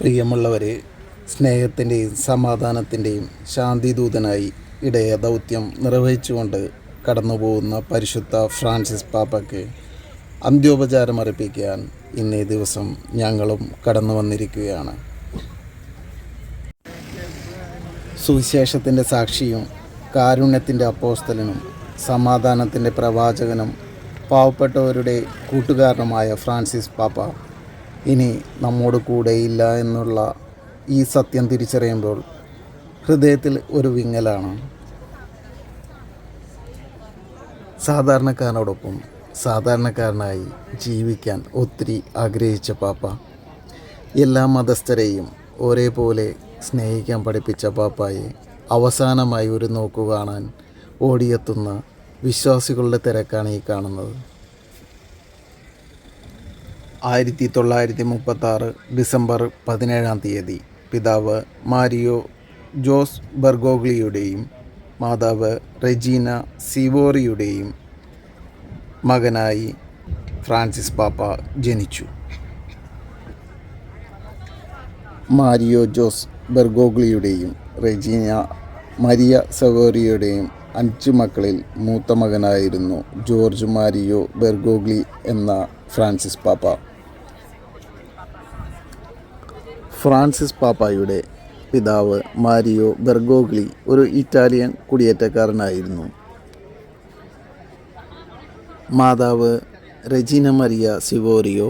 പ്രിയമുള്ളവരെ സ്നേഹത്തിന്റെയും സമാധാനത്തിന്റെയും ശാന്തിദൂതനായി ഇടയ ദൗത്യം നിർവഹിച്ചുകൊണ്ട് കടന്നുപോകുന്ന പരിശുദ്ധ ഫ്രാൻസിസ് പാപ്പയ്ക്ക് അന്ത്യോപചാരം അർപ്പിക്കാൻ ഇന്നേ ദിവസം ഞങ്ങളും കടന്നു വന്നിരിക്കുകയാണ്. സുവിശേഷത്തിന്റെ സാക്ഷിയും കാരുണ്യത്തിന്റെ അപ്പോസ്തലനും സമാധാനത്തിന്റെ പ്രവാചകനും പാവപ്പെട്ടവരുടെ കൂട്ടുകാരനുമായ ഫ്രാൻസിസ് പാപ്പ ഇനി നമ്മോട് കൂടെയില്ല എന്നുള്ള ഈ സത്യം തിരിച്ചറിയുമ്പോൾ ഹൃദയത്തിൽ ഒരു വിങ്ങലാണ്. സാധാരണക്കാരനോടൊപ്പം സാധാരണക്കാരനായി ജീവിക്കാൻ ഒത്തിരി ആഗ്രഹിച്ച പാപ്പ. എല്ലാ മതസ്ഥരെയും ഒരേപോലെ സ്നേഹിക്കാൻ പഠിപ്പിച്ച പാപ്പായെ അവസാനമായി ഒരു നോക്കു കാണാൻ ഓടിയെത്തുന്ന വിശ്വാസികളുടെ തിരക്കാണ് ഈ കാണുന്നത്. ആയിരത്തി തൊള്ളായിരത്തി മുപ്പത്തി ആറ് ഡിസംബർ പതിനേഴാം തീയതി. പിതാവ് മാരിയോ ജോസ് ബർഗോഗ്ലിയുടെയും മാതാവ് റെജീന സിവോറിയുടെയും മകനായി ഫ്രാൻസിസ് പാപ്പ ജനിച്ചു. മാരിയോ ജോസ് ബർഗോഗ്ലിയുടെയും റെജീന മരിയ സവോറിയുടെയും അഞ്ച് മക്കളിൽ മൂത്ത മകനായിരുന്നു ജോർജ് മാരിയോ ബെർഗോഗ്ലി എന്ന ഫ്രാൻസിസ് പാപ്പ. ഫ്രാൻസിസ് പാപ്പായുടെ പിതാവ് മാരിയോ ബെർഗോഗ്ലി ഒരു ഇറ്റാലിയൻ കുടിയേറ്റക്കാരനായിരുന്നു. മാതാവ് റെജീന മരിയ സിവോറിയോ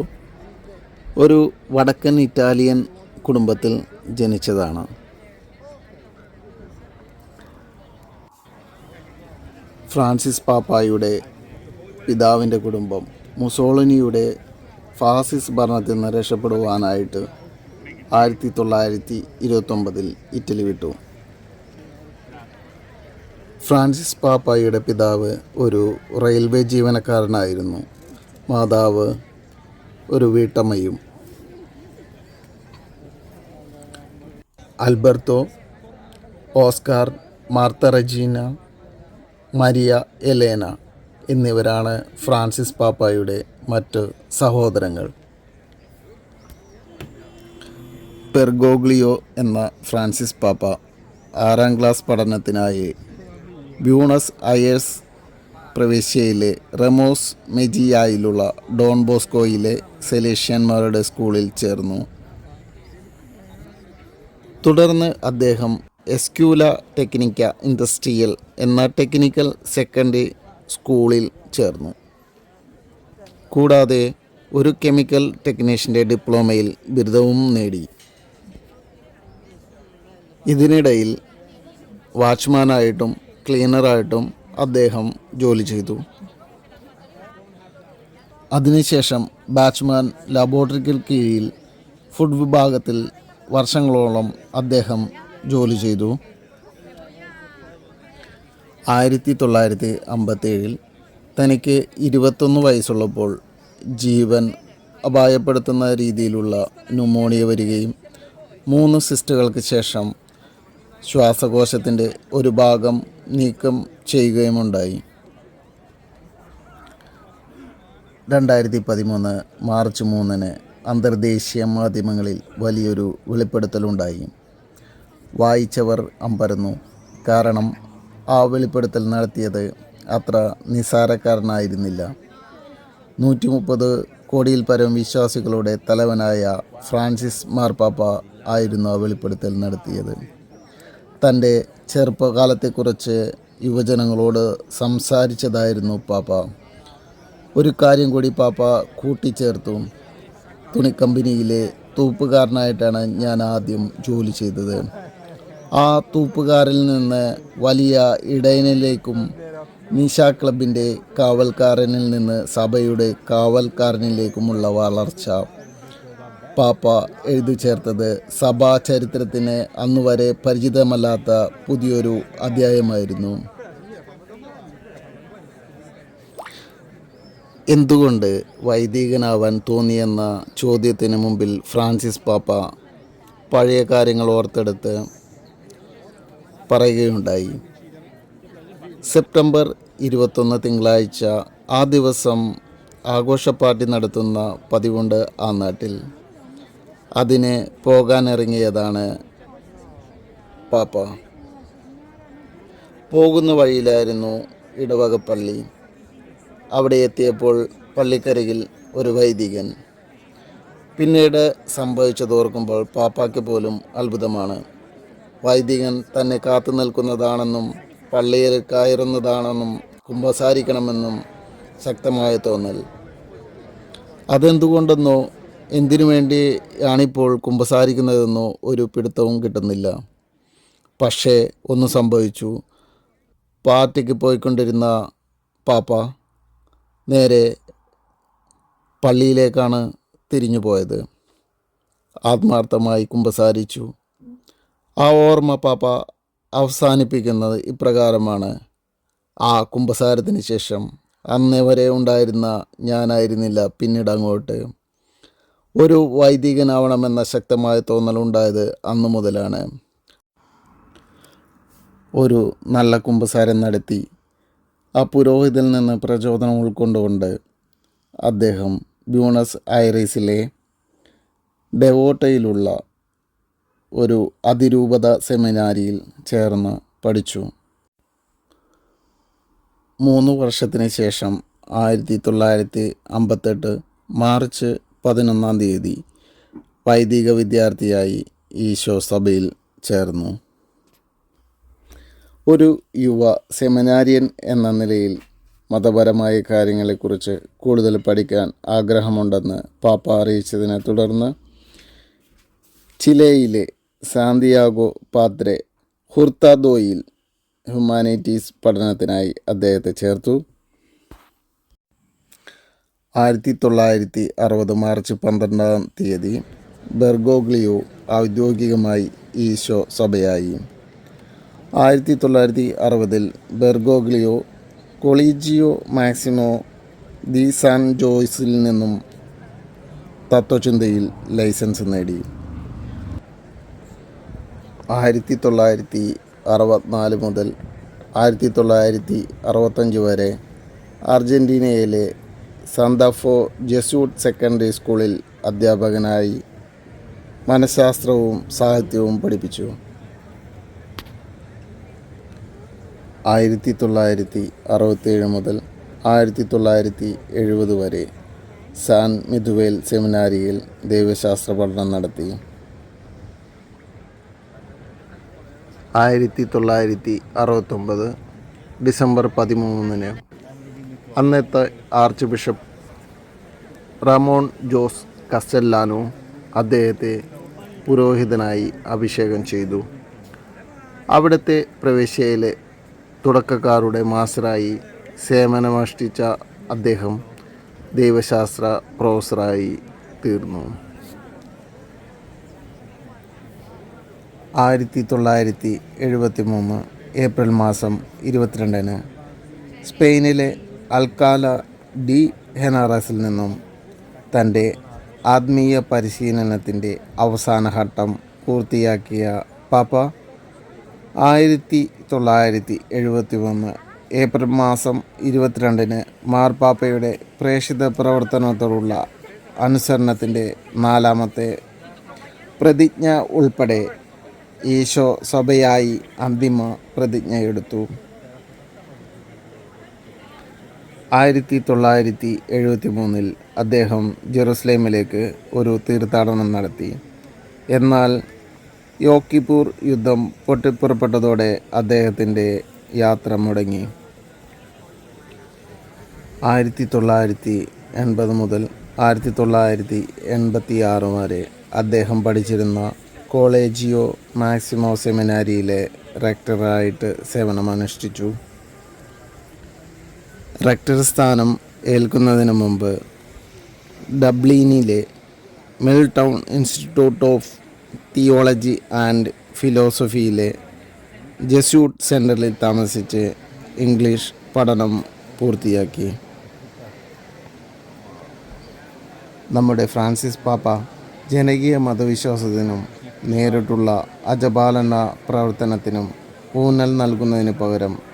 ഒരു വടക്കൻ ഇറ്റാലിയൻ കുടുംബത്തിൽ ജനിച്ചതാണ്. ഫ്രാൻസിസ് പാപ്പായുടെ പിതാവിന്റെ കുടുംബം മുസോളിനിയുടെ ഫാസിസ് ഭരണത്തിൽ നിന്ന് രക്ഷപ്പെടുവാനായിട്ട് ആയിരത്തി തൊള്ളായിരത്തി ഇരുപത്തൊമ്പതിൽ ഇറ്റലി വിട്ടു. ഫ്രാൻസിസ് പാപ്പായുടെ പിതാവ് ഒരു റെയിൽവേ ജീവനക്കാരനായിരുന്നു. മാതാവ് ഒരു വീട്ടമ്മയും. Alberto Oscar Marta Regina Maria Elena എന്നിവരാണ് ഫ്രാൻസിസ് പാപ്പായുടെ മറ്റ് സഹോദരങ്ങൾ. പെർഗോഗ്ലിയോ എന്ന ഫ്രാൻസിസ് പാപ്പ ആറാം ക്ലാസ് പഠനത്തിനായി ബ്യൂണസ് അയേഴ്സ് പ്രവിശ്യയിലെ റെമോസ് മെജിയായിലുള്ള ഡോൺ ബോസ്കോയിലെ സെലേഷ്യന്മാരുടെ സ്കൂളിൽ ചേർന്നു. തുടർന്ന് അദ്ദേഹം എസ്ക്യൂല ടെക്നിക്ക ഇൻഡസ്ട്രിയൽ എന്ന ടെക്നിക്കൽ സെക്കൻഡറി സ്കൂളിൽ ചേർന്നു. കൂടാതെ ഒരു കെമിക്കൽ ടെക്നീഷ്യന്റെ ഡിപ്ലോമയിൽ ബിരുദവും നേടി. ഇതിനിടയിൽ വാച്ച്മാനായിട്ടും ക്ലീനറായിട്ടും അദ്ദേഹം ജോലി ചെയ്തു. അതിനുശേഷം ബാച്ച്മാൻ ലബോറട്ടറിക്ക് കീഴിൽ ഫുഡ് വിഭാഗത്തിൽ വർഷങ്ങളോളം അദ്ദേഹം ജോലി ചെയ്തു. ആയിരത്തി തൊള്ളായിരത്തി അമ്പത്തേഴിൽ തനിക്ക് ഇരുപത്തൊന്ന് വയസ്സുള്ളപ്പോൾ ജീവൻ അപായപ്പെടുത്തുന്ന രീതിയിലുള്ള ന്യൂമോണിയ വരികയും മൂന്ന് സിസ്റ്റുകൾക്ക് ശേഷം ശ്വാസകോശത്തിന്റെ ഒരു ഭാഗം നീക്കം ചെയ്യുകയുമുണ്ടായി. രണ്ടായിരത്തി പതിമൂന്ന് മാർച്ച് മൂന്നിന് അന്തർദേശീയ മാധ്യമങ്ങളിൽ വലിയൊരു വെളിപ്പെടുത്തലുണ്ടായി. വായിച്ചവർ അമ്പരന്നു. കാരണം ആ വെളിപ്പെടുത്തൽ നടത്തിയത് അത്ര നിസാരക്കാരനായിരുന്നില്ല നൂറ്റി മുപ്പത് കോടിയിൽ പരം വിശ്വാസികളുടെ തലവനായ ഫ്രാൻസിസ് മാർപ്പാപ്പ ആയിരുന്നു ആ വെളിപ്പെടുത്തൽ നടത്തിയത്. തന്റെ ചെറുപ്പകാലത്തെക്കുറിച്ച് യുവജനങ്ങളോട് സംസാരിച്ചതായിരുന്നു പാപ്പ. ഒരു കാര്യം കൂടി പാപ്പ കൂട്ടിച്ചേർത്തു. തുണിക്കമ്പനിയിലെ തൂപ്പുകാരനായിട്ടാണ് ഞാൻ ആദ്യം ജോലി ചെയ്തത്. ആ തൂപ്പുകാരിൽ നിന്ന് വലിയ ഇടയനിലേക്കും നിശ ക്ലബിന്റെ കാവൽക്കാരനിൽ നിന്ന് സഭയുടെ കാവൽക്കാരനിലേക്കുമുള്ള വളർച്ച പാപ്പ എഴുതി ചേർത്തത് സഭാ ചരിത്രത്തിന് അന്നുവരെ പരിചിതമല്ലാത്ത പുതിയൊരു അധ്യായമായിരുന്നു. എന്തുകൊണ്ട് വൈദികനാവാൻ തോന്നിയെന്ന ചോദ്യത്തിന് മുമ്പിൽ ഫ്രാൻസിസ് പാപ്പ പഴയ കാര്യങ്ങൾ ഓർത്തെടുത്ത് പറയുകയുണ്ടായി. സെപ്റ്റംബർ ഇരുപത്തൊന്ന് തിങ്കളാഴ്ച ആ ദിവസം ആഘോഷ പാർട്ടി നടത്തുന്ന പതിവുണ്ട് ആ നാട്ടിൽ. അതിന് പോകാനിറങ്ങിയതാണ് പാപ്പ. പോകുന്ന വഴിയിലായിരുന്നു ഇടവകപ്പള്ളി. അവിടെ എത്തിയപ്പോൾ പള്ളിക്കരികിൽ ഒരു വൈദികൻ. പിന്നീട് സംഭവിച്ചതോർക്കുമ്പോൾ പാപ്പായ്ക്ക് പോലും അത്ഭുതമാണ്. വൈദികൻ തന്നെ കാത്തു നിൽക്കുന്നതാണെന്നും പള്ളിയിൽ കയറുന്നതാണെന്നും കുമ്പസാരിക്കണമെന്നും ശക്തമായ തോന്നൽ. അതെന്തുകൊണ്ടെന്നോ എന്തിനു വേണ്ടിയാണിപ്പോൾ കുമ്പസാരിക്കുന്നതെന്നോ ഒരു പിടുത്തവും കിട്ടുന്നില്ല. പക്ഷേ ഒന്ന് സംഭവിച്ചു. പാർട്ടിക്ക് പോയിക്കൊണ്ടിരുന്ന പാപ്പ നേരെ പള്ളിയിലേക്കാണ് തിരിഞ്ഞു പോയത്. ആത്മാർത്ഥമായി കുമ്പസാരിച്ചു. ആ ഓർമ്മ പാപ്പ അവസാനിപ്പിക്കുന്നത് ഇപ്രകാരമാണ്. ആ കുമ്പസാരത്തിന് ശേഷം അന്നേ വരെ ഉണ്ടായിരുന്ന ഞാനായിരുന്നില്ല പിന്നീട് അങ്ങോട്ട്. ഒരു വൈദികനാവണമെന്ന ശക്തമായ തോന്നലുണ്ടായത് അന്നു മുതലാണ്. ഒരു നല്ല കുമ്പസാരം നടത്തി ആ പുരോഹിതനിൽ നിന്ന് പ്രചോദനം ഉൾക്കൊണ്ടുകൊണ്ട് അദ്ദേഹം ബ്യൂണസ് ഐറീസിലെ ഡെവോട്ടയിലുള്ള ഒരു അതിരൂപത സെമിനാരിയിൽ ചേർന്ന് പഠിച്ചു. മൂന്ന് വർഷത്തിന് ശേഷം ആയിരത്തി തൊള്ളായിരത്തി അമ്പത്തെട്ട് മാർച്ച് പതിനൊന്നാം തീയതി വൈദിക വിദ്യാർത്ഥിയായി ഈശോ സഭയിൽ ചേർന്നു. ഒരു യുവ സെമിനാരിയൻ എന്ന നിലയിൽ മതപരമായ കാര്യങ്ങളെക്കുറിച്ച് കൂടുതൽ പഠിക്കാൻ ആഗ്രഹമുണ്ടെന്ന് പാപ്പ അറിയിച്ചതിനെ തുടർന്ന് ചിലയിലെ സാന്തിയാഗോ പാത്രെ ഹുർത്താദോയിൽ ഹ്യൂമാനിറ്റീസ് പഠനത്തിനായി അദ്ദേഹത്തെ ചേർത്തു. ആയിരത്തി തൊള്ളായിരത്തി അറുപത് മാർച്ച് പന്ത്രണ്ടാം തീയതി ബെർഗോഗ്ലിയോ ഔദ്യോഗികമായി ഈശോ സഭയായി. ആയിരത്തി തൊള്ളായിരത്തി അറുപതിൽ Bergoglio Colegio Maximo de San ജോയ്സിൽ നിന്നും തത്വചിന്തയിൽ ലൈസൻസ് നേടി. ആയിരത്തി തൊള്ളായിരത്തി അറുപത്തിനാല് മുതൽ ആയിരത്തി തൊള്ളായിരത്തി അറുപത്തഞ്ച് വരെ അർജന്റീനയിലെ സന്താഫോ ജെസ്യൂട്ട് സെക്കൻഡറി സ്കൂളിൽ അധ്യാപകനായി മനഃശാസ്ത്രവും സാഹിത്യവും പഠിപ്പിച്ചു. ആയിരത്തി തൊള്ളായിരത്തി അറുപത്തേഴ് മുതൽ ആയിരത്തി തൊള്ളായിരത്തി എഴുപത് വരെ സാൻ മിഥുവേൽ സെമിനാരിയിൽ ദൈവശാസ്ത്ര പഠനം നടത്തി. ആയിരത്തി തൊള്ളായിരത്തി അറുപത്തൊമ്പത് ഡിസംബർ പതിമൂന്നിന് അന്നത്തെ archbishop Ramon Jose Castellano അദ്ദേഹത്തെ പുരോഹിതനായി അഭിഷേകം ചെയ്തു. അവിടുത്തെ പ്രവിശ്യയിലെ തുടക്കക്കാരുടെ മാസ്റ്ററായി സേവനമനുഷ്ഠിച്ച അദ്ദേഹം ദൈവശാസ്ത്ര പ്രൊഫസറായി തീർന്നു. ആയിരത്തി തൊള്ളായിരത്തി എഴുപത്തി മൂന്ന് ഏപ്രിൽ മാസം ഇരുപത്തിരണ്ടിന് സ്പെയിനിലെ അൽക്കാല ഡി ഹെനാറസിൽ നിന്നും തന്റെ ആത്മീയ പരിശീലനത്തിന്റെ അവസാന ഘട്ടം പൂർത്തിയാക്കിയ പാപ്പ ആയിരത്തി തൊള്ളായിരത്തി എഴുപത്തി ഒന്ന് ഏപ്രിൽ മാസം ഇരുപത്തിരണ്ടിന് മാർപ്പാപ്പയുടെ പ്രേക്ഷിത പ്രവർത്തനത്തോടുള്ള അനുസരണത്തിന്റെ നാലാമത്തെ പ്രതിജ്ഞ ഉൾപ്പെടെ ഈശോ സഭയായി അന്തിമ പ്രതിജ്ഞയെടുത്തു. ആയിരത്തി തൊള്ളായിരത്തി എഴുപത്തി മൂന്നിൽ അദ്ദേഹം ജെറുസലേമിലേക്ക് ഒരു തീർത്ഥാടനം നടത്തി. എന്നാൽ യോക്കിപ്പൂർ യുദ്ധം പൊട്ടിപ്പുറപ്പെട്ടതോടെ അദ്ദേഹത്തിന്റെ യാത്ര മുടങ്ങി. ആയിരത്തി തൊള്ളായിരത്തി എൺപത് മുതൽ ആയിരത്തി തൊള്ളായിരത്തി എൺപത്തി ആറ് വരെ അദ്ദേഹം പഠിച്ചിരുന്ന കോളേജിയോ മാക്സിമോ സെമിനാരിയിലെ റെക്ടറായിട്ട് സേവനമനുഷ്ഠിച്ചു. റെക്ടർ സ്ഥാനം ഏൽക്കുന്നതിന് മുമ്പ് ഡബ്ലിനിലെ Milltown Institute of Theology and ഫിലോസഫിയിലെ Jesuit സെന്ററിൽ താമസിച്ച് ഇംഗ്ലീഷ് പഠനം പൂർത്തിയാക്കി. നമ്മുടെ ഫ്രാൻസിസ് പാപ്പ ജനകീയ മതവിശ്വാസത്തിനും നേരിട്ടുള്ള അജപാലന പ്രവർത്തനത്തിനും ഊന്നൽ നൽകുന്നതിന് പകരം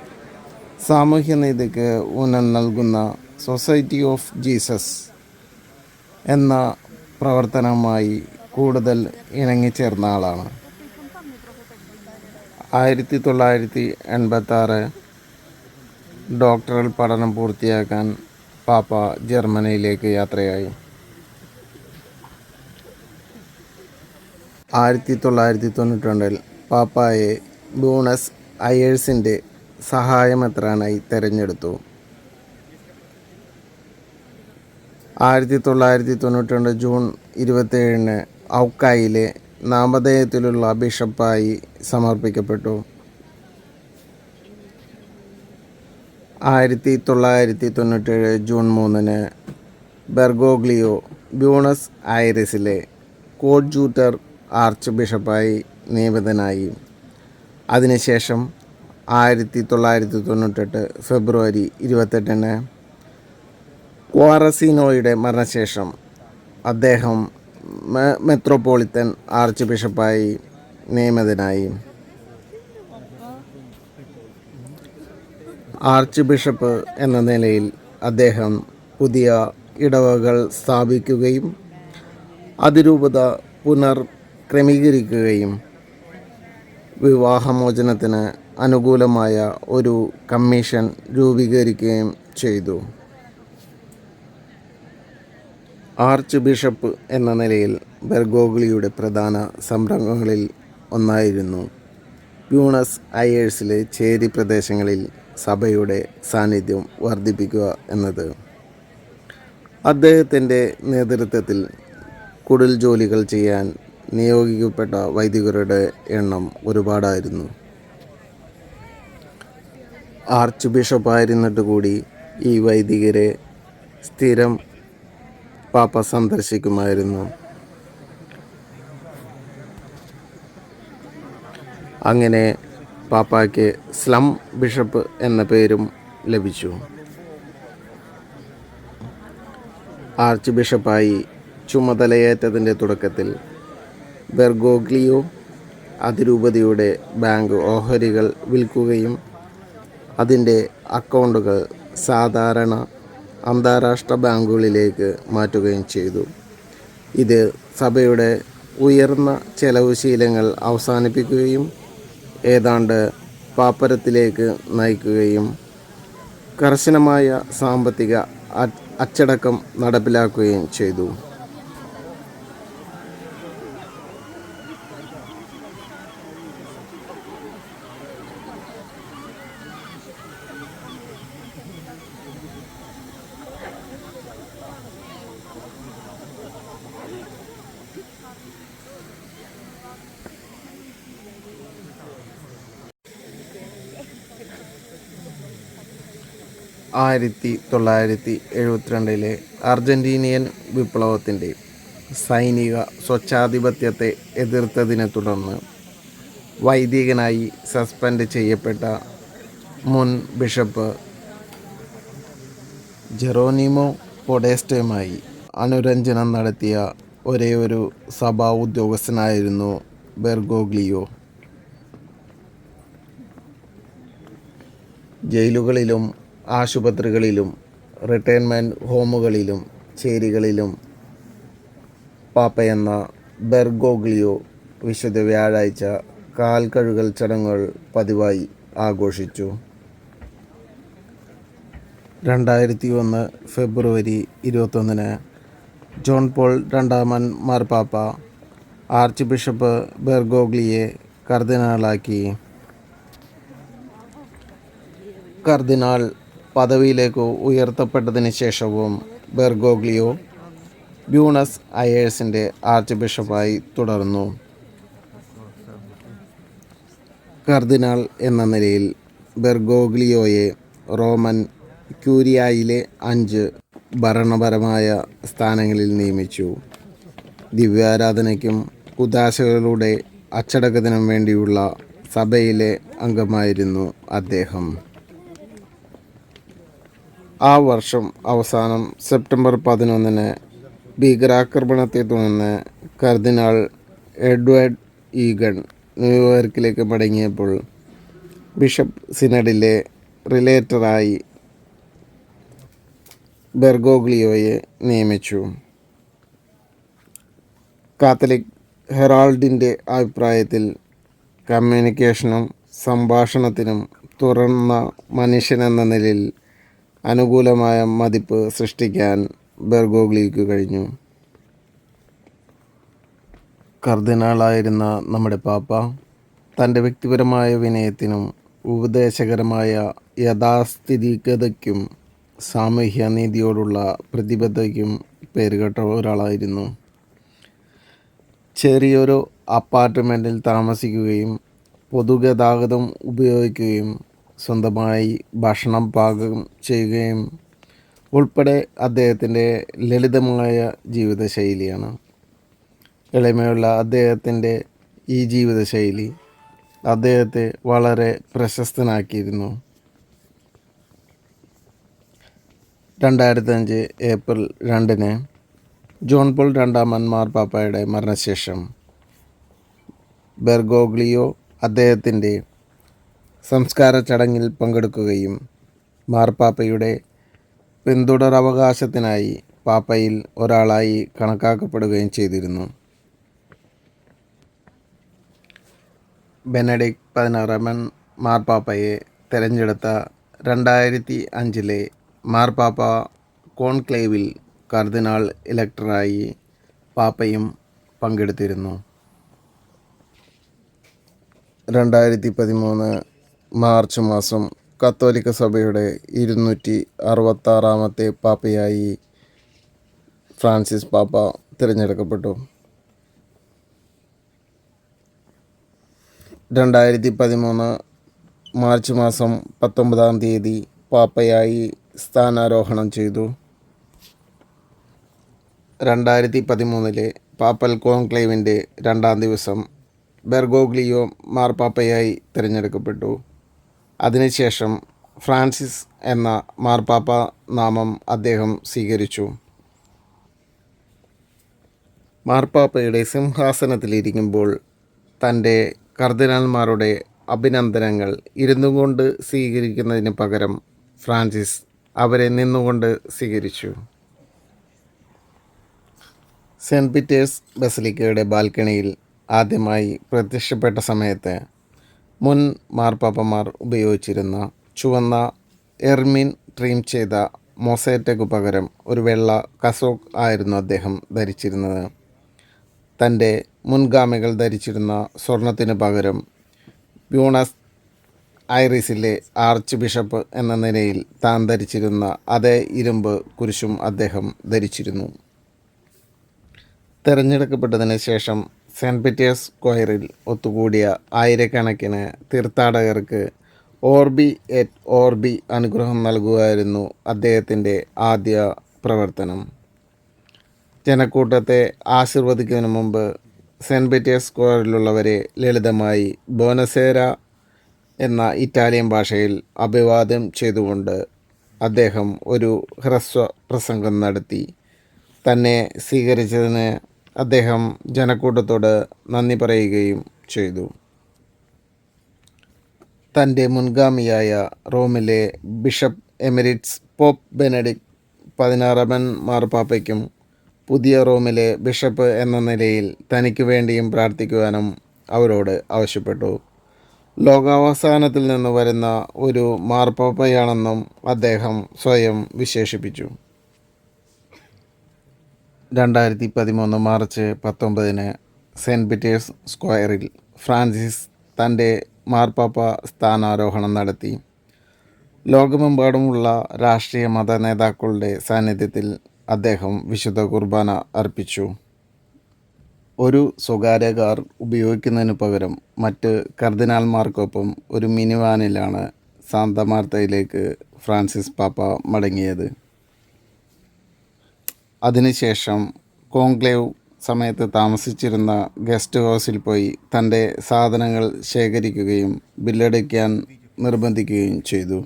സാമൂഹ്യനീതിക്ക് ഊന്നൽ നൽകുന്ന സൊസൈറ്റി ഓഫ് ജീസസ് എന്ന പ്രവർത്തനവുമായി കൂടുതൽ ഇണങ്ങിച്ചേർന്ന ആളാണ്. ആയിരത്തി തൊള്ളായിരത്തി എൺപത്തി ആറ് ഡോക്ടറൽ പഠനം പൂർത്തിയാക്കാൻ പാപ്പ ജർമ്മനിയിലേക്ക് യാത്രയായി. ആയിരത്തി തൊള്ളായിരത്തി തൊണ്ണൂറ്റി രണ്ടിൽ പാപ്പായെ ബൂണസ് അയേഴ്സിന്റെ സഹായമെത്രാനായി തിരഞ്ഞെടുത്തു? ആയിരത്തി തൊള്ളായിരത്തി തൊണ്ണൂറ്റി രണ്ട് ജൂൺ ഇരുപത്തേഴിന് ഔക്കായിലെ നാമധേയത്തിലുള്ള ബിഷപ്പായി സമർപ്പിക്കപ്പെട്ടു. ആയിരത്തി തൊള്ളായിരത്തി തൊണ്ണൂറ്റേഴ് ജൂൺ മൂന്നിന് ബെർഗോഗ്ലിയോ ബ്യൂണസ് ഐറിസിലെ കോഡ്ജൂട്ടർ ആർച്ച് ബിഷപ്പായി നിയമിതനായി. അതിനുശേഷം ആയിരത്തി തൊള്ളായിരത്തി തൊണ്ണൂറ്റെട്ട് ഫെബ്രുവരി ഇരുപത്തെട്ടിന് ക്വാറസിനോയുടെ മരണശേഷം അദ്ദേഹം മെത്രോപോളിത്തൻ ആർച്ച് ബിഷപ്പായി നിയമിതനായി. ആർച്ച് ബിഷപ്പ് എന്ന നിലയിൽ അദ്ദേഹം പുതിയ ഇടവകൾ സ്ഥാപിക്കുകയും അതിരൂപത പുനർക്രമീകരിക്കുകയും വിവാഹമോചനത്തിന് അനുകൂലമായ ഒരു കമ്മീഷൻ രൂപീകരിക്കുകയും ചെയ്തു. ആർച്ച് ബിഷപ്പ് എന്ന നിലയിൽ ബെർഗോഗ്ലിയുടെ പ്രധാന സംരംഭങ്ങളിൽ ഒന്നായിരുന്നു. യൂണസ് അയേഴ്സിലെ ചേരി പ്രദേശങ്ങളിൽ സഭയുടെ സാന്നിധ്യം വർദ്ധിപ്പിക്കുക എന്നത്. അദ്ദേഹത്തിന്റെ നേതൃത്വത്തിൽ കുടിൽ ജോലികൾ ചെയ്യാൻ നിയോഗിക്കപ്പെട്ട വൈദികരുടെ എണ്ണം ഒരുപാടായിരുന്നു. ആർച്ച് ബിഷപ്പായിരുന്നിട്ട് കൂടി ഈ വൈദികരെ സ്ഥിരം പാപ്പ സന്ദർശിക്കുമായിരുന്നു. അങ്ങനെ പാപ്പായ്ക്ക് സ്ലം ബിഷപ്പ് എന്ന പേരും ലഭിച്ചു. ആർച്ച് ബിഷപ്പായി ചുമതലയേറ്റതിന്റെ തുടക്കത്തിൽ ബെർഗോഗ്ലിയോ അതിരൂപതയുടെ ബാങ്ക് ഓഹരികൾ വിൽക്കുകയും അതിന്റെ അക്കൗണ്ടുകൾ സാധാരണ അന്താരാഷ്ട്ര ബാങ്കുകളിലേക്ക് മാറ്റുകയും ചെയ്തു. ഇത് സഭയുടെ ഉയർന്ന ചെലവ് ശീലങ്ങൾ അവസാനിപ്പിക്കുകയും ഏതാണ്ട് പാപ്പരത്തിലേക്ക് നയിക്കുകയും കർശനമായ സാമ്പത്തിക അച്ചടക്കം നടപ്പിലാക്കുകയും ചെയ്തു. ആയിരത്തി തൊള്ളായിരത്തി എഴുപത്തിരണ്ടിലെ അർജന്റീനിയൻ വിപ്ലവത്തിന്റെ സൈനിക സ്വച്ഛാധിപത്യത്തെ എതിർത്തതിനെ തുടർന്ന് വൈദികനായി സസ്പെൻഡ് ചെയ്യപ്പെട്ട മുൻ ബിഷപ്പ് ജെറോനിമോ പൊഡേസ്റ്റയുമായി അനുരഞ്ജനം നടത്തിയ ഒരേ ഒരു സഭാ ഉദ്യോഗസ്ഥനായിരുന്നു ബെർഗോഗ്ലിയോ. ജയിലുകളിലും ആശുപത്രികളിലും റിട്ടയർമെന്റ് ഹോമുകളിലും ചേരികളിലും പാപ്പയെന്ന ബെർഗോഗ്ലിയോ വിശുദ്ധ വ്യാഴാഴ്ച കാൽ കഴുകൽ ചടങ്ങുകൾ പതിവായി ആഘോഷിച്ചു. രണ്ടായിരത്തി ഒന്ന് ഫെബ്രുവരി ഇരുപത്തൊന്നിന് ജോൺ പോൾ രണ്ടാമൻ മാർപ്പാപ്പ ആർച്ച് ബിഷപ്പ് ബെർഗോഗ്ലിയെ കർദിനാളാക്കി. കർദിനാൾ പദവിയിലേക്ക് ഉയർത്തപ്പെട്ടതിന് ശേഷവും ബെർഗോഗ്ലിയോ ബ്യൂണസ് അയേഴ്സിന്റെ ആർച്ച് ബിഷപ്പായി തുടർന്നു. കർദിനാൾ എന്ന നിലയിൽ ബെർഗോഗ്ലിയോയെ റോമൻ ക്യൂരിയായിലെ അഞ്ച് ഭരണപരമായ സ്ഥാനങ്ങളിൽ നിയമിച്ചു. ദിവ്യാരാധനയ്ക്കും കുദാശകളുടെ അച്ചടക്കത്തിനും വേണ്ടിയുള്ള സഭയിലെ അംഗമായിരുന്നു അദ്ദേഹം. ആ വർഷം അവസാനം സെപ്റ്റംബർ പതിനൊന്നിന് ഭീകരാക്രമണത്തെ തുടർന്ന് കർദിനാൾ എഡ്വേർഡ് ഈഗൺ ന്യൂയോർക്കിലേക്ക് മടങ്ങിയപ്പോൾ ബിഷപ്പ് സിനഡിലെ റിലേറ്ററായി ബെർഗോഗ്ലിയോയെ നിയമിച്ചു. കാത്തലിക് ഹെറാൾഡിന്റെ അഭിപ്രായത്തിൽ കമ്മ്യൂണിക്കേഷനും സംഭാഷണത്തിനും തുറന്ന മനുഷ്യനെന്ന നിലയിൽ അനുകൂലമായ മതിപ്പ് സൃഷ്ടിക്കാൻ ബെർഗോഗ്ലിക്ക് കഴിഞ്ഞു. കർദിനാളായിരുന്ന നമ്മുടെ പാപ്പ തന്റെ വ്യക്തിപരമായ വിനയത്തിനും ഉപദേശകരമായ യഥാസ്ഥിതികതയ്ക്കും സാമൂഹ്യ നീതിയോടുള്ള പ്രതിബദ്ധതയ്ക്കും പേരുകേട്ട ഒരാളായിരുന്നു. ചെറിയൊരു അപ്പാർട്ട്മെന്റിൽ താമസിക്കുകയും പൊതുഗതാഗതം ഉപയോഗിക്കുകയും സ്വന്തമായി ഭക്ഷണം പാകം ചെയ്യുകയും ഉൾപ്പെടെ അദ്ദേഹത്തിന്റെ ലളിതമായ ജീവിതശൈലിയാണ്. എളിമയുള്ള അദ്ദേഹത്തിന്റെ ഈ ജീവിതശൈലി അദ്ദേഹത്തെ വളരെ പ്രശസ്തനാക്കിയിരുന്നു. രണ്ടായിരത്തഞ്ച് ഏപ്രിൽ രണ്ടിന് ജോൺ പോൾ രണ്ടാമൻ മാർപ്പാപ്പയുടെ മരണശേഷം ബെർഗോഗ്ലിയോ അദ്ദേഹത്തിന്റെ സംസ്കാര ചടങ്ങിൽ പങ്കെടുക്കുകയും മാർപ്പാപ്പയുടെ പിന്തുടരവകാശത്തിനായി പാപ്പയിൽ ഒരാളായി കണക്കാക്കപ്പെടുകയും ചെയ്തിരുന്നു. ബെനഡിക് പതിനാറാമൻ മാർപ്പാപ്പയെ തിരഞ്ഞെടുത്ത രണ്ടായിരത്തി അഞ്ചിലെ മാർപ്പാപ്പ കോൺക്ലേവിൽ കർദിനാൾ ഇലക്ടറായി പാപ്പയും പങ്കെടുത്തിരുന്നു. രണ്ടായിരത്തി പതിമൂന്ന് മാർച്ച് മാസം കത്തോലിക്ക സഭയുടെ ഇരുന്നൂറ്റി അറുപത്താറാമത്തെ പാപ്പയായി ഫ്രാൻസിസ് പാപ്പ തിരഞ്ഞെടുക്കപ്പെട്ടു. രണ്ടായിരത്തി പതിമൂന്ന് മാർച്ച് മാസം പത്തൊമ്പതാം തീയതി പാപ്പയായി സ്ഥാനാരോഹണം ചെയ്തു. രണ്ടായിരത്തി പതിമൂന്നിലെ പാപ്പൽ കോൺക്ലേവിന്റെ രണ്ടാം ദിവസം ബെർഗോഗ്ലിയോ മാർപ്പാപ്പയായി തിരഞ്ഞെടുക്കപ്പെട്ടു. അതിനുശേഷം ഫ്രാൻസിസ് എന്ന മാർപ്പാപ്പ നാമം അദ്ദേഹം സ്വീകരിച്ചു. മാർപ്പാപ്പയുടെ സിംഹാസനത്തിലിരിക്കുമ്പോൾ തന്റെ കർദിനാൾമാരുടെ അഭിനന്ദനങ്ങൾ ഇരുന്നു കൊണ്ട് സ്വീകരിക്കുന്നതിന് പകരം ഫ്രാൻസിസ് അവരെ നിന്നുകൊണ്ട് സ്വീകരിച്ചു. സെന്റ് പീറ്റേഴ്സ് ബസലിക്കയുടെ ബാൽക്കണിയിൽ ആദ്യമായി പ്രത്യക്ഷപ്പെട്ട സമയത്ത് മുൻ മാർപ്പാപ്പമാർ ഉപയോഗിച്ചിരുന്ന ചുവന്ന എർമിൻ ട്രീം ചെയ്ത മൊസേറ്റയ്ക്കു പകരം ഒരു വെള്ള കസോക്ക് ആയിരുന്നു അദ്ദേഹം ധരിച്ചിരുന്നത്. തന്റെ മുൻഗാമികൾ ധരിച്ചിരുന്ന സ്വർണത്തിന് പകരം ബ്യൂണസ് ഐറിസിലെ ആർച്ച് ബിഷപ്പ് എന്ന നിലയിൽ താൻ ധരിച്ചിരുന്ന അതേ ഇരുമ്പ് കുരിശും അദ്ദേഹം ധരിച്ചിരുന്നു. തിരഞ്ഞെടുക്കപ്പെട്ടതിന് ശേഷം സെന്റ് പീറ്റേഴ്സ് സ്ക്വയറിൽ ഒത്തുകൂടിയ ആയിരക്കണക്കിന് തീർത്ഥാടകർക്ക് ഓർബി എറ്റ് ഓർബി അനുഗ്രഹം നൽകുകയായിരുന്നു അദ്ദേഹത്തിന്റെ ആദ്യ പ്രവർത്തനം. ജനക്കൂട്ടത്തെ ആശീർവദിക്കുന്നതിന് മുമ്പ് സെന്റ് പീറ്റേഴ്സ് സ്ക്വയറിലുള്ളവരെ ലളിതമായി ബോനസേര എന്ന ഇറ്റാലിയൻ ഭാഷയിൽ അഭിവാദ്യം ചെയ്തുകൊണ്ട് അദ്ദേഹം ഒരു ഹ്രസ്വ പ്രസംഗം നടത്തി. തന്നെ സ്വീകരിച്ചതിന് അദ്ദേഹം ജനക്കൂട്ടത്തോട് നന്ദി പറയുകയും ചെയ്തു. തന്റെ മുൻഗാമിയായ റോമിലെ ബിഷപ്പ് എമിരിറ്റ്സ് പോപ്പ് ബെനഡിക് പതിനാറാമൻ മാർപ്പാപ്പയ്ക്കും പുതിയ റോമിലെ ബിഷപ്പ് എന്ന നിലയിൽ തനിക്ക് വേണ്ടിയും പ്രാർത്ഥിക്കുവാനും അവരോട് ആവശ്യപ്പെട്ടു. ലോകാവസാനത്തിൽ നിന്ന് വരുന്ന ഒരു മാർപ്പാപ്പയാണെന്നും അദ്ദേഹം സ്വയം വിശേഷിപ്പിച്ചു. രണ്ടായിരത്തി പതിമൂന്ന് മാർച്ച് പത്തൊമ്പതിന് സെന്റ് പീറ്റേഴ്സ് സ്ക്വയറിൽ ഫ്രാൻസിസ് തന്റെ മാർപ്പാപ്പ സ്ഥാനാരോഹണം നടത്തി. ലോകമെമ്പാടുമുള്ള രാഷ്ട്രീയ മത നേതാക്കളുടെ സാന്നിധ്യത്തിൽ അദ്ദേഹം വിശുദ്ധ കുർബാന അർപ്പിച്ചു. ഒരു സ്വകാര്യ കാർ ഉപയോഗിക്കുന്നതിന് പകരം മറ്റ് കർദിനാൾമാർക്കൊപ്പം ഒരു മിനിവാനിലാണ് സാന്തമാർത്തയിലേക്ക് ഫ്രാൻസിസ് പാപ്പ മടങ്ങിയത്. അതിനുശേഷം കോൺക്ലേവ് സമയത്ത് താമസിച്ചിരുന്ന ഗസ്റ്റ് ഹൗസിൽ പോയി തന്റെ സാധനങ്ങൾ ശേഖരിക്കുകയും ബില്ലടിക്കാൻ നിർബന്ധിക്കുകയും ചെയ്തു.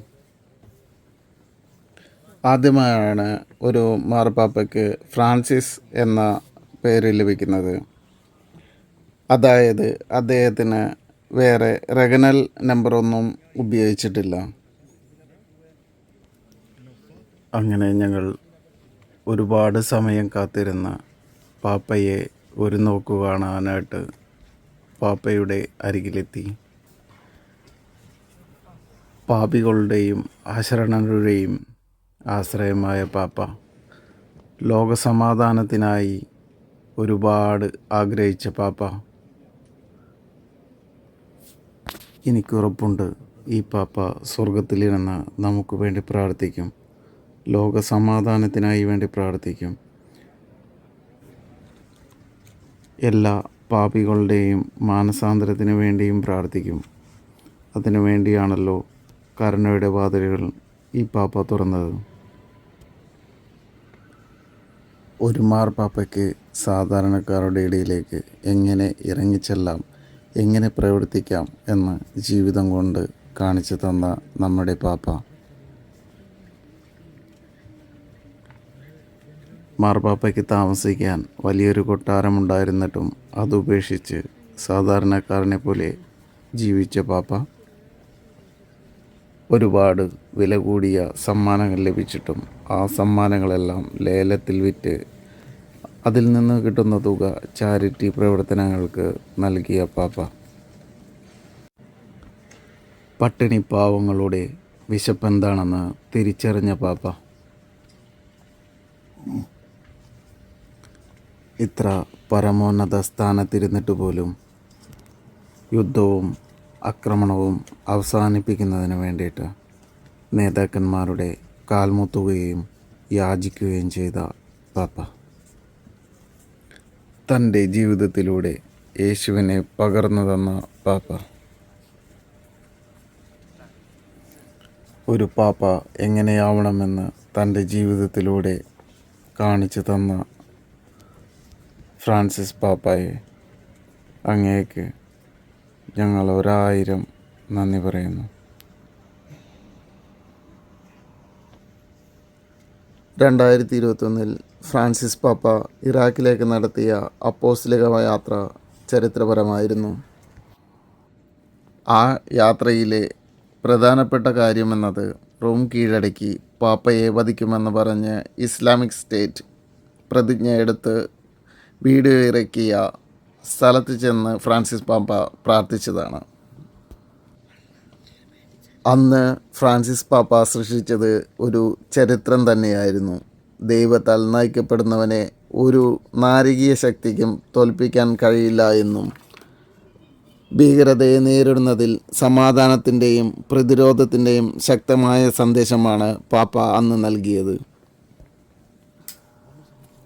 ആദ്യമായാണ് ഒരു മാർപ്പാപ്പയ്ക്ക് ഫ്രാൻസിസ് എന്ന പേര് ലഭിക്കുന്നത്. അതായത് അദ്ദേഹത്തിന് വേറെ റെഗനൽ നമ്പറൊന്നും ഉപയോഗിച്ചിട്ടില്ല. അങ്ങനെ ഞങ്ങൾ ഒരുപാട് സമയം കാത്തിരുന്ന പാപ്പയെ ഒരു നോക്കു കാണാനായിട്ട് പാപ്പയുടെ അരികിലെത്തി. പാപികളുടെയും ആശരണരുടെയും ആശ്രയമായ പാപ്പ ലോകസമാധാനത്തിനായി ഒരുപാട് ആഗ്രഹിച്ച പാപ്പ. എനിക്കുറപ്പുണ്ട് ഈ പാപ്പ സ്വർഗത്തിലിരുന്ന് നമുക്ക് വേണ്ടി പ്രാർത്ഥിക്കും. ലോകസമാധാനത്തിനായി വേണ്ടി പ്രാർത്ഥിക്കും. എല്ലാ പാപികളുടെയും മാനസാന്തരത്തിന് വേണ്ടിയും പ്രാർത്ഥിക്കും. അതിനു വേണ്ടിയാണല്ലോ കരുണയുടെ വാതിലുകൾ ഈ പാപ്പ തുറന്നത്. ഒരു മാർപ്പാപ്പയ്ക്ക് സാധാരണക്കാരുടെ ഇടയിലേക്ക് എങ്ങനെ ഇറങ്ങിച്ചെല്ലാം എങ്ങനെ പ്രവർത്തിക്കാം എന്ന് ജീവിതം കൊണ്ട് കാണിച്ചു തന്ന നമ്മുടെ പാപ്പ മാർപ്പാപ്പയ്ക്ക് താമസിക്കാൻ വലിയൊരു കൊട്ടാരമുണ്ടായിരുന്നിട്ടും അതുപേക്ഷിച്ച് സാധാരണക്കാരനെ പോലെ ജീവിച്ച പാപ്പ. ഒരുപാട് വില കൂടിയ സമ്മാനങ്ങൾ ലഭിച്ചിട്ടും ആ സമ്മാനങ്ങളെല്ലാം ലേലത്തിൽ വിറ്റ് അതിൽ നിന്ന് കിട്ടുന്ന തുക ചാരിറ്റി പ്രവർത്തനങ്ങൾക്ക് നൽകിയ പാപ്പ. പട്ടിണി പാവങ്ങളുടെ വിശപ്പെന്താണെന്ന് തിരിച്ചറിഞ്ഞ പാപ്പ. ഇത്ര പരമോന്നത സ്ഥാനത്തിരുന്നിട്ട് പോലും യുദ്ധവും ആക്രമണവും അവസാനിപ്പിക്കുന്നതിന് വേണ്ടിയിട്ട് നേതാക്കന്മാരുടെ കാൽമുത്തുകയും യാചിക്കുകയും ചെയ്ത പാപ്പ. തന്റെ ജീവിതത്തിലൂടെ യേശുവിനെ പകർന്നു തന്ന പാപ്പ. ഒരു പാപ്പ എങ്ങനെയാവണമെന്ന് തന്റെ ജീവിതത്തിലൂടെ കാണിച്ചു തന്ന ഫ്രാൻസിസ് പാപ്പായെ. അങ്ങേക്ക് ഞങ്ങൾ ഒരായിരം നന്ദി പറയുന്നു. രണ്ടായിരത്തി ഇരുപത്തൊന്നിൽ ഫ്രാൻസിസ് പാപ്പ ഇറാഖിലേക്ക് നടത്തിയ അപ്പോസ്ലിക യാത്ര ചരിത്രപരമായിരുന്നു. ആ യാത്രയിലെ പ്രധാനപ്പെട്ട കാര്യമെന്നത് റോം കീഴടക്കി പാപ്പയെ വധിക്കുമെന്ന് പറഞ്ഞ് ഇസ്ലാമിക് സ്റ്റേറ്റ് പ്രതിജ്ഞയെടുത്ത് വീഡിയോ ഇറക്കിയ സ്ഥലത്ത് ചെന്ന് ഫ്രാൻസിസ് പാപ്പ പ്രാർത്ഥിച്ചതാണ്. അന്ന് ഫ്രാൻസിസ് പാപ്പ സൃഷ്ടിച്ചത് ഒരു ചരിത്രം തന്നെയായിരുന്നു. ദൈവത്താൽ നയിക്കപ്പെടുന്നവനെ ഒരു നാരകീയ ശക്തിക്കും തോൽപ്പിക്കാൻ കഴിയില്ല എന്നും ഭീകരതയെ നേരിടുന്നതിൽ സമാധാനത്തിന്റെയും പ്രതിരോധത്തിന്റെയും ശക്തമായ സന്ദേശമാണ് പാപ്പ അന്ന് നൽകിയത്.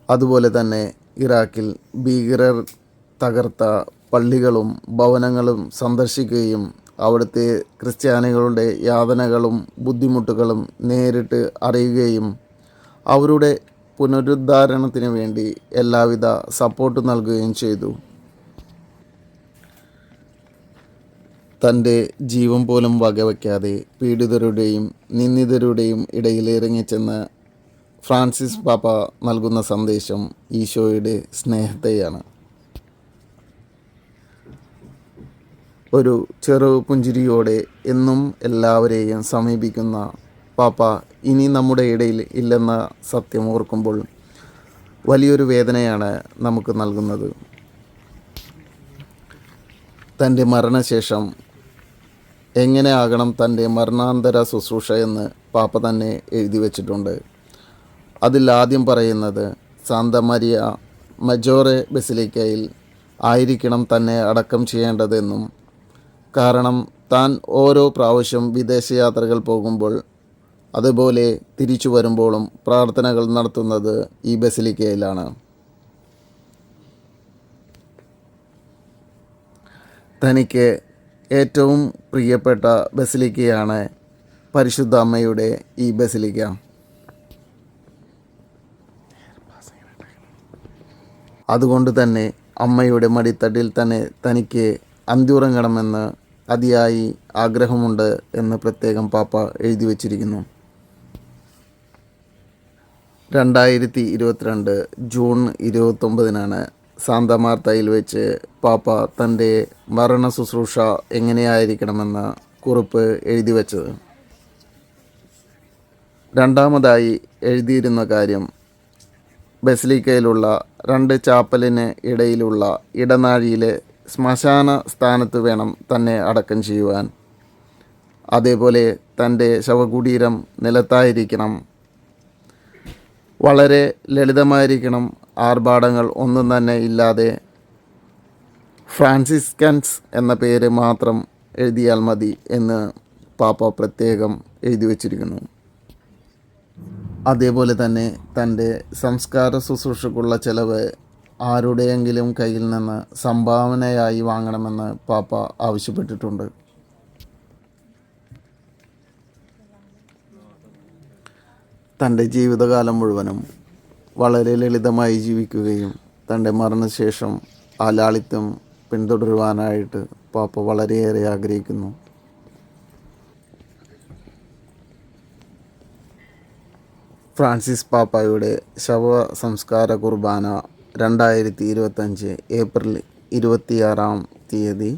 അതുപോലെ തന്നെ ഇറാഖിൽ ഭീകരർ തകർത്ത പള്ളികളും ഭവനങ്ങളും സന്ദർശിക്കുകയും അവിടുത്തെ ക്രിസ്ത്യാനികളുടെ യാതനകളും ബുദ്ധിമുട്ടുകളും നേരിട്ട് അറിയുകയും അവരുടെ പുനരുദ്ധാരണത്തിന് വേണ്ടി എല്ലാവിധ സപ്പോർട്ട് നൽകുകയും ചെയ്തു. തന്റെ ജീവൻ പോലും വകവയ്ക്കാതെ പീഡിതരുടെയും നിന്ദിതരുടെയും ഇടയിൽ ഇറങ്ങിച്ചെന്ന് ഫ്രാൻസിസ് പാപ്പ നൽകുന്ന സന്ദേശം ഈശോയുടെ സ്നേഹത്തെയാണ്. ഒരു ചെറു പുഞ്ചിരിയോടെ എന്നും എല്ലാവരെയും സമീപിക്കുന്ന പാപ്പ ഇനി നമ്മുടെ ഇടയിൽ ഇല്ലെന്ന സത്യം ഓർക്കുമ്പോൾ വലിയൊരു വേദനയാണ് നമുക്ക് നൽകുന്നത്. തന്റെ മരണശേഷം എങ്ങനെ ആകണം തന്റെ മരണാന്തര ശുശ്രൂഷ എന്ന് പാപ്പ തന്നെ എഴുതി വച്ചിട്ടുണ്ട്. അതിൽ ആദ്യം പറയുന്നത് സാന്ത മരിയ മജോറെ ബസിലിക്കയിൽ ആയിരിക്കണം തന്നെ അടക്കം ചെയ്യേണ്ടതെന്നും കാരണം താൻ ഓരോ പ്രാവശ്യം വിദേശയാത്രകൾ പോകുമ്പോൾ അതുപോലെ തിരിച്ചു വരുമ്പോഴും പ്രാർത്ഥനകൾ നടത്തുന്നത് ഈ ബസിലിക്കയിലാണ്. തനിക്ക് ഏറ്റവും പ്രിയപ്പെട്ട ബസിലിക്കയാണ് പരിശുദ്ധ അമ്മയുടെ ഈ ബസിലിക്ക. അതുകൊണ്ട് തന്നെ അമ്മയുടെ മടിത്തട്ടിൽ തന്നെ തനിക്ക് അന്തിയുറങ്ങണമെന്ന് അതിയായി ആഗ്രഹമുണ്ട് എന്ന് പ്രത്യേകം പാപ്പ എഴുതി വച്ചിരിക്കുന്നു. രണ്ടായിരത്തി ഇരുപത്തിരണ്ട് ജൂൺ ഇരുപത്തൊമ്പതിനാണ് സാന്തമാർത്തയിൽ വെച്ച് പാപ്പ തന്റെ മരണ ശുശ്രൂഷ എങ്ങനെയായിരിക്കണമെന്ന് കുറിപ്പ് എഴുതി വച്ചത്. രണ്ടാമതായി എഴുതിയിരുന്ന കാര്യം ബസിലിക്കയിലുള്ള രണ്ട് ചാപ്പലിന് ഇടയിലുള്ള ഇടനാഴിയിലെ ശ്മശാന സ്ഥാനത്ത് വേണം തന്നെ അടക്കം ചെയ്യുവാൻ. അതേപോലെ തന്റെ ശവകുടീരം നിലത്തായിരിക്കണം. വളരെ ലളിതമായിരിക്കണം ആർഭാടങ്ങൾ ഒന്നും തന്നെ ഇല്ലാതെ. ഫ്രാൻസിസ്കൻസ് എന്ന പേര് മാത്രം എഴുതിയാൽ മതി എന്ന് പാപ്പ പ്രത്യേകം എഴുതി വച്ചിരിക്കുന്നു. അതേപോലെ തന്നെ തന്റെ സംസ്കാര ശുശ്രൂഷക്കുള്ള ചെലവ് ആരുടെയെങ്കിലും കയ്യിൽ നിന്ന് സംഭാവനയായി വാങ്ങണമെന്ന് പാപ്പ ആവശ്യപ്പെട്ടിട്ടുണ്ട്. തന്റെ ജീവിതകാലം മുഴുവനും വളരെ ലളിതമായി ജീവിക്കുകയും തന്റെ മരണശേഷം ആ ലാളിത്യം പിന്തുടരുവാനായിട്ട് പാപ്പ വളരെയേറെ ആഗ്രഹിക്കുന്നു. ഫ്രാൻസിസ് പാപ്പായുടെ ശവ സംസ്കാര കുർബാന രണ്ടായിരത്തി ഇരുപത്തഞ്ച് ഏപ്രിൽ ഇരുപത്തിയാറാം തീയതി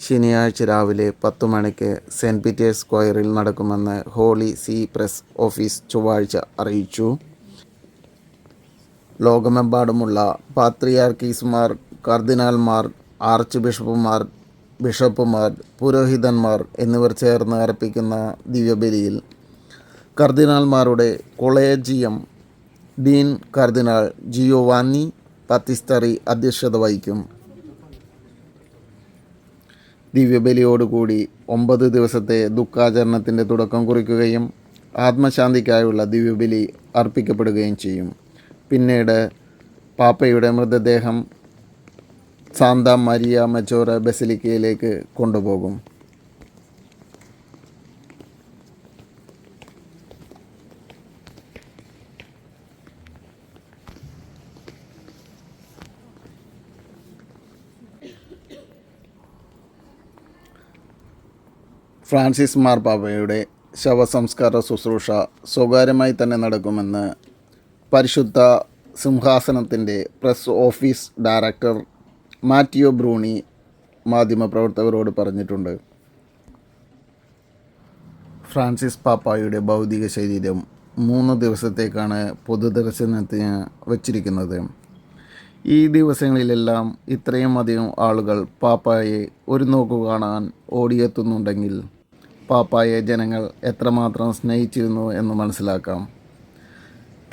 ശനിയാഴ്ച രാവിലെ പത്ത് മണിക്ക് സെന്റ് പീറ്റേഴ്സ് സ്ക്വയറിൽ നടക്കുമെന്ന് ഹോളി സി പ്രസ് ഓഫീസ് ചൊവ്വാഴ്ച അറിയിച്ചു. ലോകമെമ്പാടുമുള്ള പാത്രിയാർക്കീസുമാർ കർദിനാൽമാർ ആർച്ച് ബിഷപ്പുമാർ ബിഷപ്പുമാർ പുരോഹിതന്മാർ എന്നിവർ ചേർന്ന് അർപ്പിക്കുന്ന ദിവ്യബലിയിൽ കർദിനാൾമാരുടെ കൊളേജിയം ഡീൻ കർദിനാൾ ജിയോവാനി പത്തിസ്തറി അധ്യക്ഷത വഹിക്കും. ദിവ്യബലിയോടുകൂടി ഒമ്പത് ദിവസത്തെ ദുഃഖാചരണത്തിന്റെ തുടക്കം കുറിക്കുകയും ആത്മശാന്തിക്കായുള്ള ദിവ്യബലി അർപ്പിക്കപ്പെടുകയും ചെയ്യും. പിന്നീട് പാപ്പയുടെ മൃതദേഹം സാന്ത മരിയ മച്ചോറ ബസിലിക്കയിലേക്ക് കൊണ്ടുപോകും. ഫ്രാൻസിസ് മാർപ്പാപ്പയുടെ ശവസംസ്കാര ശുശ്രൂഷ സ്വകാര്യമായി തന്നെ നടക്കുമെന്ന് പരിശുദ്ധ സിംഹാസനത്തിന്റെ press office director Matteo Bruni മാധ്യമപ്രവർത്തകരോട് പറഞ്ഞിട്ടുണ്ട്. ഫ്രാൻസിസ് പാപ്പായുടെ ഭൗതിക ശരീരം മൂന്ന് ദിവസത്തേക്കാണ് പൊതുദർശനത്തിന് വച്ചിരിക്കുന്നത്. ഈ ദിവസങ്ങളിലെല്ലാം ഇത്രയും അധികം ആളുകൾ പാപ്പായെ ഒരു നോക്കു കാണാൻ ഓടിയെത്തുന്നുണ്ടെങ്കിൽ പാപ്പായെ ജനങ്ങൾ എത്രമാത്രം സ്നേഹിച്ചിരുന്നു എന്ന് മനസ്സിലാക്കാം.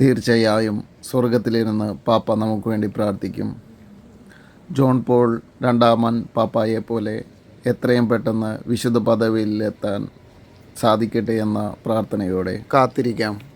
തീർച്ചയായും സ്വർഗത്തിലിരുന്ന് പാപ്പ നമുക്ക് വേണ്ടി പ്രാർത്ഥിക്കും. ജോൺ പോൾ രണ്ടാമൻ പാപ്പായെ പോലെ എത്രയും പെട്ടെന്ന് വിശുദ്ധ പദവിയിലെത്താൻ സാധിക്കട്ടെ എന്ന പ്രാർത്ഥനയോടെ കാത്തിരിക്കാം.